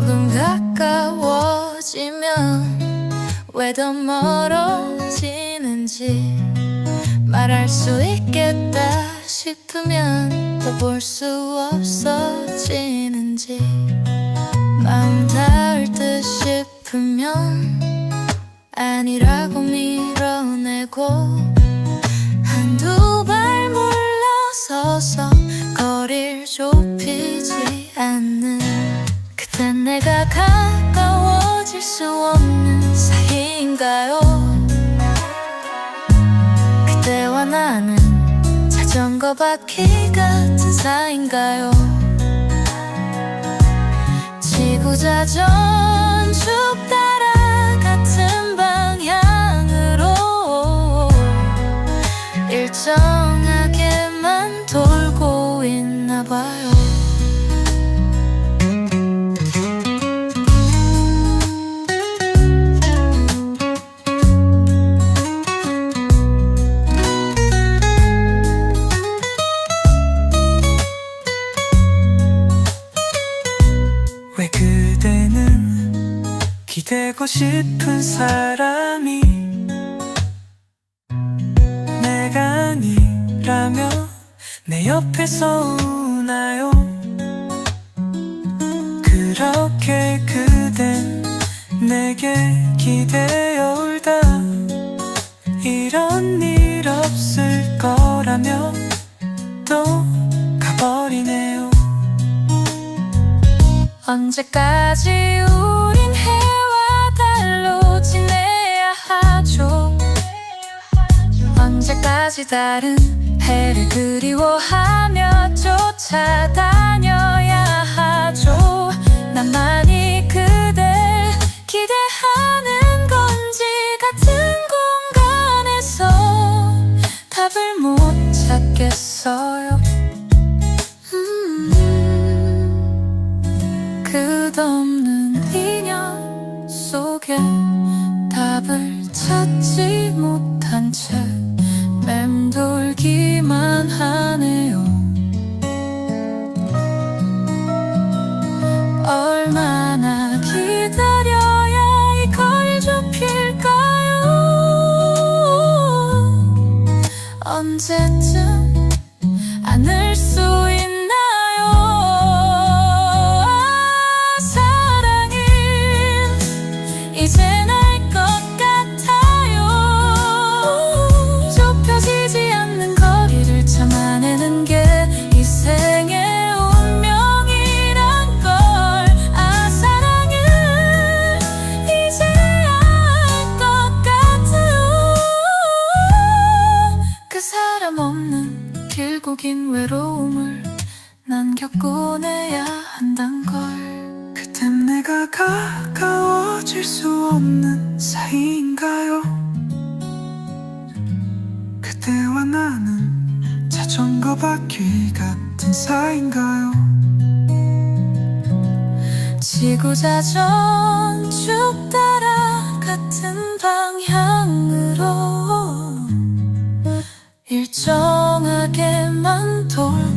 조금 가까워지면 왜 더 멀어지는지 말할 수 있겠다 싶으면 더 볼 수 없어지는지 마음 닿을 듯 싶으면 아니라고 밀어내고 내가 가까워질 수 없는 사이인가요? 그대와 나는 자전거 바퀴 같은 사이인가요? 지구자전 쭉 따라 같은 방향으로 일정하게만 돌고 있나 봐요 그대는 기대고 싶은 사람이 내가 아니라면 내 옆에서 우나요? 그렇게 그댄 내게 기대어 울다 이런 일 없을 거라면 언제까지 우린 해와 달로 지내야 하죠? 언제까지 다른 해를 그리워하며 쫓아다녀야 하죠? 나만이 그댈 기대하는 건지 같은 공간에서 답을 못 찾겠어요 속에 답을 찾지 못한 채 맴돌기만 하네요. 얼마나 기다려야 이걸 좁힐까요? 언제쯤 안을 없는 길고 긴 외로움을 난 겪어내야 한단 걸 그땐 내가 가까워질 수 없는 사이인가요? 그대와 나는 자전거 바퀴 같은 사이인가요? 지구자전 쭉 따라 같은 방향으로 일정하게만 돌